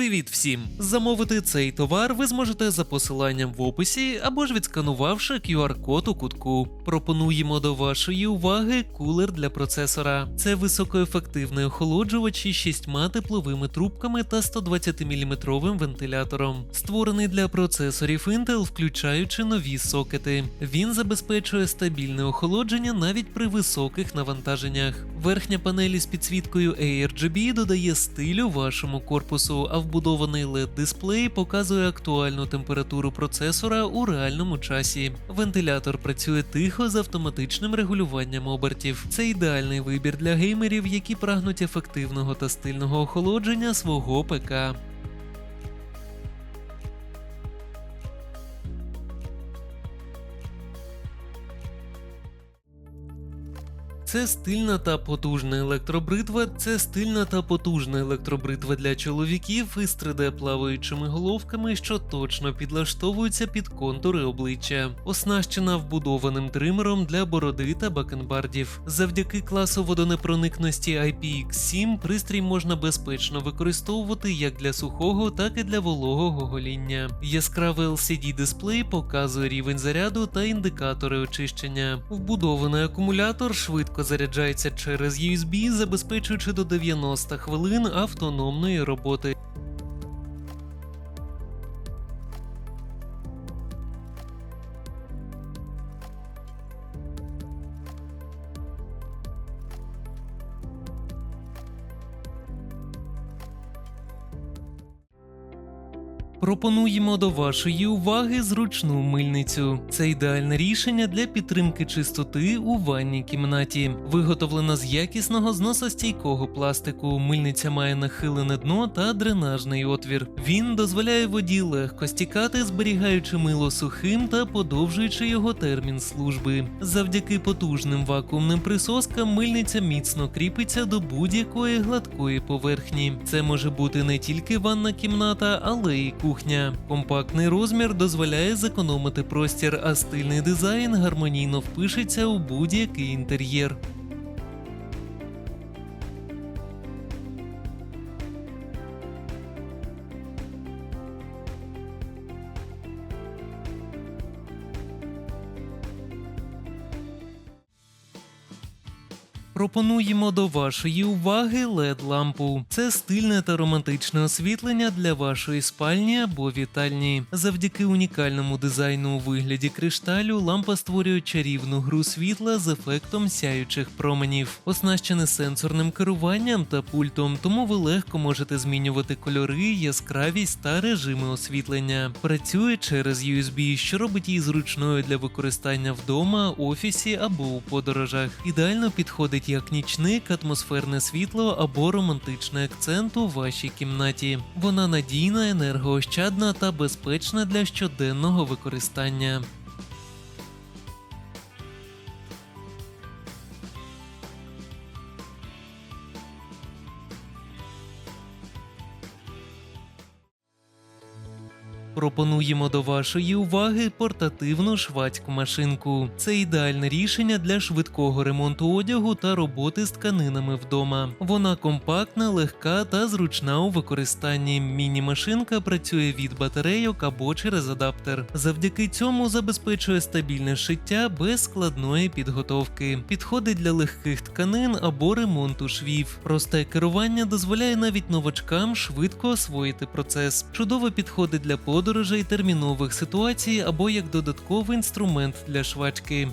Привіт всім! Замовити цей товар ви зможете за посиланням в описі або ж відсканувавши QR-код у кутку. Пропонуємо до вашої уваги кулер для процесора. Це високоефективний охолоджувач із шістьма тепловими трубками та 120-мм вентилятором, створений для процесорів Intel, включаючи нові сокети. Він забезпечує стабільне охолодження навіть при високих навантаженнях. Верхня панель із підсвіткою ARGB додає стилю вашому корпусу, а вбудований LED-дисплей показує актуальну температуру процесора у реальному часі. Вентилятор працює тихо з автоматичним регулюванням обертів. Це ідеальний вибір для геймерів, які прагнуть ефективного та стильного охолодження свого ПК. Це стильна та потужна електробритва. Це стильна та потужна електробритва для чоловіків із 3D плаваючими головками, що точно підлаштовуються під контури обличчя, оснащена вбудованим тримером для бороди та бакенбардів. Завдяки класу водонепроникності IPX7 пристрій можна безпечно використовувати як для сухого, так і для вологого гоління. Яскравий LCD дисплей показує рівень заряду та індикатори очищення. Вбудований акумулятор швидко заряджається через USB, забезпечуючи до 90 хвилин автономної роботи. Пропонуємо до вашої уваги зручну мильницю. Це ідеальне рішення для підтримки чистоти у ванній кімнаті. Виготовлена з якісного зносостійкого пластику. Мильниця має нахилене дно та дренажний отвір. Він дозволяє воді легко стікати, зберігаючи мило сухим та подовжуючи його термін служби. Завдяки потужним вакуумним присоскам мильниця міцно кріпиться до будь-якої гладкої поверхні. Це може бути не тільки ванна кімната, але й кухня. Компактний розмір дозволяє зекономити простір, а стильний дизайн гармонійно впишеться у будь-який інтер'єр. Пропонуємо до вашої уваги LED-лампу. Це стильне та романтичне освітлення для вашої спальні або вітальні. Завдяки унікальному дизайну у вигляді кришталю лампа створює чарівну гру світла з ефектом сяючих променів, оснащене сенсорним керуванням та пультом, тому ви легко можете змінювати кольори, яскравість та режими освітлення. Працює через USB, що робить її зручною для використання вдома, офісі або у подорожах. Ідеально підходить як нічник, атмосферне світло або романтичний акцент у вашій кімнаті. Вона надійна, енергоощадна та безпечна для щоденного використання. Пропонуємо до вашої уваги портативну швадську машинку. Це ідеальне рішення для швидкого ремонту одягу та роботи з тканинами вдома. Вона компактна, легка та зручна у використанні. Міні-машинка працює від батарейок або через адаптер. Завдяки цьому забезпечує стабільне шиття без складної підготовки. Підходить для легких тканин або ремонту швів. Просте керування дозволяє навіть новачкам швидко освоїти процес. Чудово підходить для подорожей, термінових ситуацій або як додатковий інструмент для швачки.